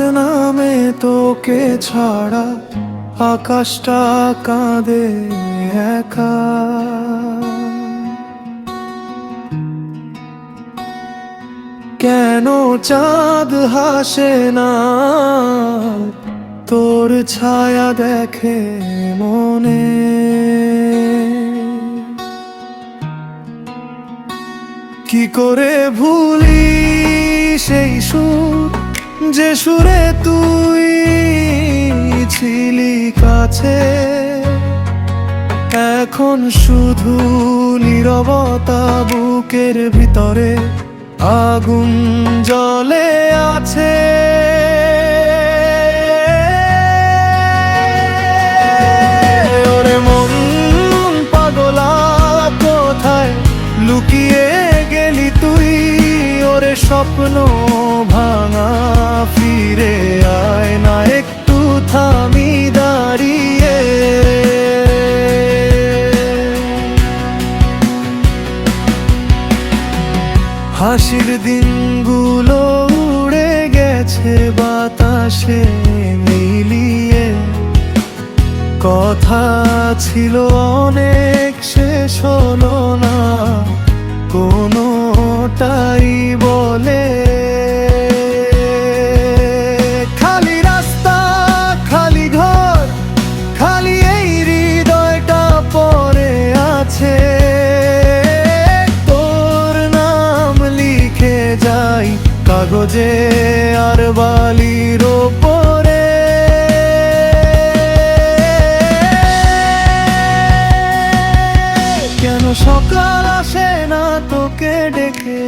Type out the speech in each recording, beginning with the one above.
নামে তোকে ছাড়া, আকাশটা কাঁদে একা। কেন চাঁদ হাসে না? তোর ছায়া দেখে মনে। কি করে ভুলি সেই সুর? যে সুরে তুই ছিলি কাছে এখন শুধু নিরবতা বুকের ভিতরে আগুন জ্বলে। ফিরে আয় না, একটু থামি দাঁড়িয়ে। হাসির দিনগুলো উড়ে গেছে বাতাসে মিলিয়ে। কথা ছিল অনেক, শেষ হলো না। যাই কাগজে আর বালির ওপরে। কেন সকাল আসে না তোকে ডেকে?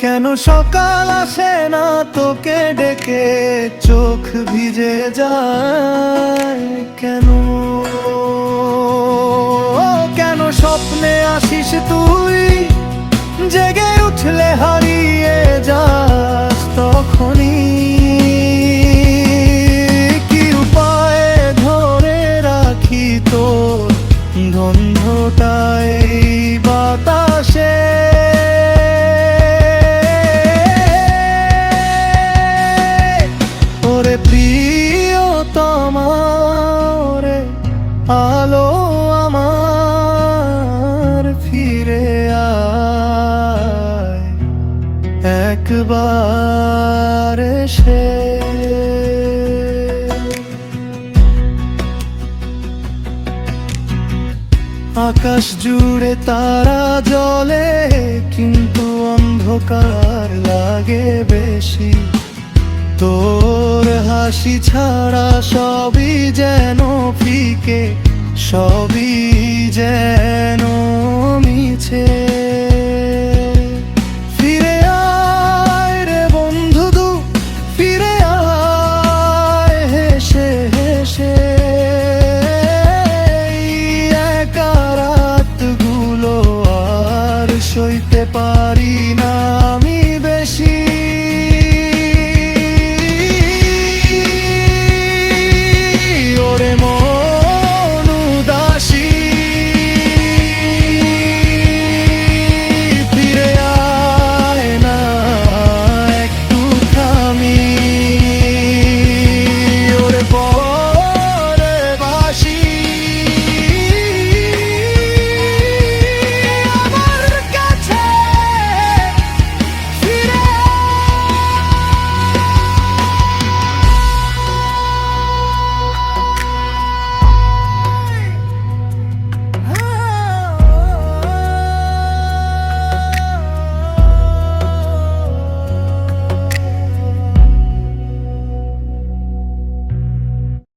কেন সকাল আসে না তোকে ডেকে? চোখ ভিজে যায়। স্বপ্নে আসিস তুই, জেগে উঠলে হারিয়ে যাস তখনই। কি উপায় ধরে রাখি তোর গন্ধটাই বাতাসে? ওরে প্রিয়তমা, ওরে আলো একবার সে আকাশ জুড়ে তারা জলে, কিন্তু অন্ধকার লাগে বেশি। তোর হাসি ছাড়া সবই যেন ফিকে, সবই যেন মিছে। পারি না।